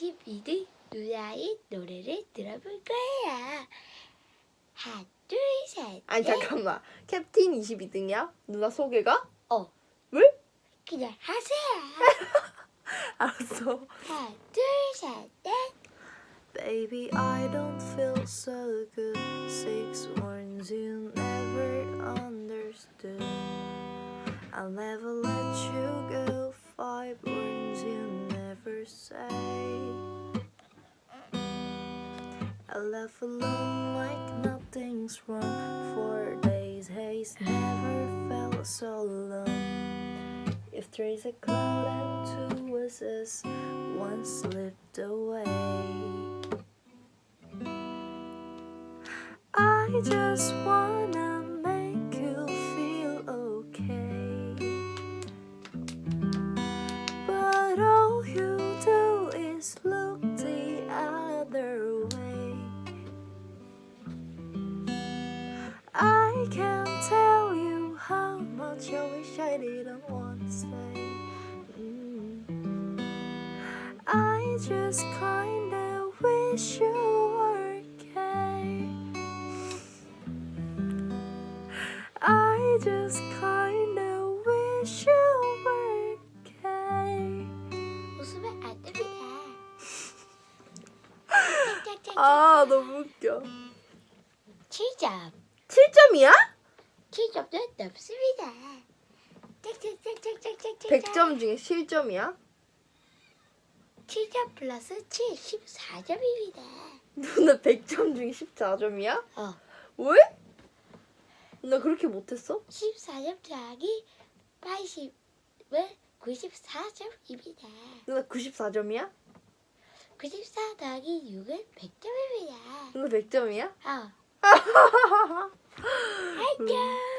22등 누나의 노래를 들어볼 거예요. 하나, 둘, 셋. 아니 넷. 잠깐만. 캡틴 22등이야? 누나 소개가? 어, 왜? 그냥 하세요. 알았어. 하나, 둘, 셋, 넷. Baby, I don't feel so good. Six words you never understood. I'll never let you go. Five words you I left alone like nothing's wrong. Four days haze never felt so alone. If there's a cloud and two voices, one slipped away. I just wanna much I wish I didn't want to say. Mm. I just kinda wish you were okay. I just kinda wish you were okay. 웃으면 안 됩니다. 짝짝짝짝. 아 너무 웃겨. 7점. 7점이야? 7점도 넘습니다. 짝짝짝짝짝짝짝. 100점 중에 7점이야? 7점 플러스 7, 14점입니다. 누나 100점 중에 14점이야? 어, 왜? 나 그렇게 못했어? 14점 더하기 80은 94점입니다. 누나 94점이야? 94 더하기 6은 100점입니다. 누나 100점이야? 어. 100점.